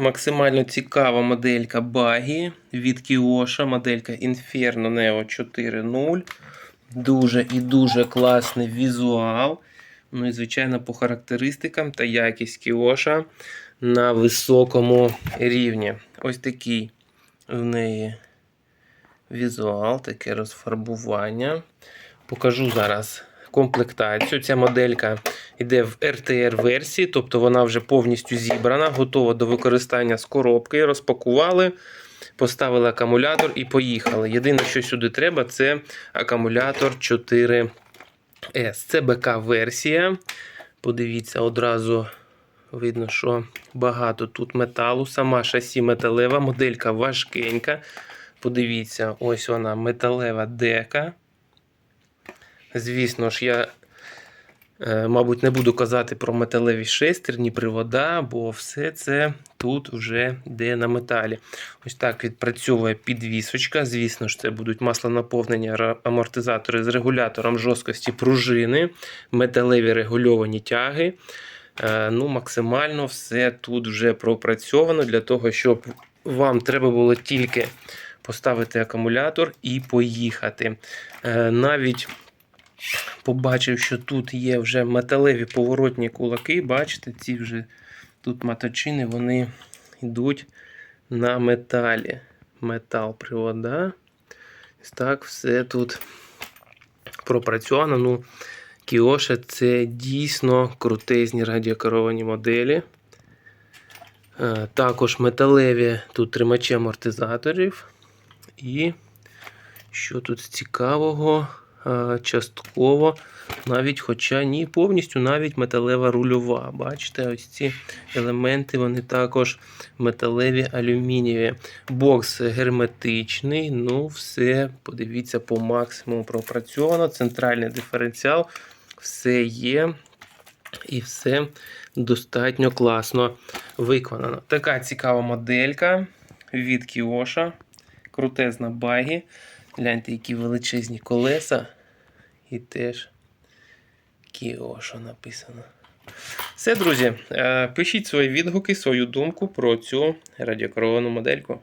Максимально цікава моделька Багі від Кіоша, моделька Inferno Neo 4.0. Дуже і дуже класний візуал. Ну і, звичайно, по характеристикам та якість Кіоша на високому рівні. Ось такий в неї візуал, таке розфарбування. Покажу зараз комплектацію. Ця моделька йде в RTR-версії, тобто вона вже повністю зібрана, готова до використання з коробки. Розпакували, поставили акумулятор і поїхали. Єдине, що сюди треба, це акумулятор 4S. Це БК-версія. Подивіться, одразу видно, що багато тут металу. Сама шасі металева, моделька важкенька. Подивіться, ось вона металева дека. Звісно ж, я, е, мабуть, не буду казати про металеві шестерні, привода, бо все це тут вже йде на металі. Ось так відпрацьовує підвісочка. Звісно ж, це будуть маслонаповнення амортизатори з регулятором жорсткості пружини, металеві регульовані тяги. Е, Ну, максимально все тут вже пропрацьовано для того, щоб вам треба було тільки поставити акумулятор і поїхати. Е, Навіть побачив, що тут є вже металеві поворотні кулаки. Бачите, ці вже тут маточини вони йдуть на металі. Метал привода. Ось так все тут пропрацьовано. Ну, Кіоша це дійсно крутезні радіокеровані моделі. Е, Також металеві тут тримачі амортизаторів. І що тут цікавого, частково, навіть, хоча ні, повністю навіть металева рульова. Бачите, ось ці елементи, вони також металеві алюмінієві. Бокс герметичний, ну все, подивіться, по максимуму пропрацьовано. Центральний диференціал, все є. І все достатньо класно виконано. Така цікава моделька від Кіоша. Крутезна багі. Гляньте, які величезні колеса. І теж Кіошо написано. Все, друзі, е, пишіть свої відгуки, свою думку про цю радіокеровану модельку.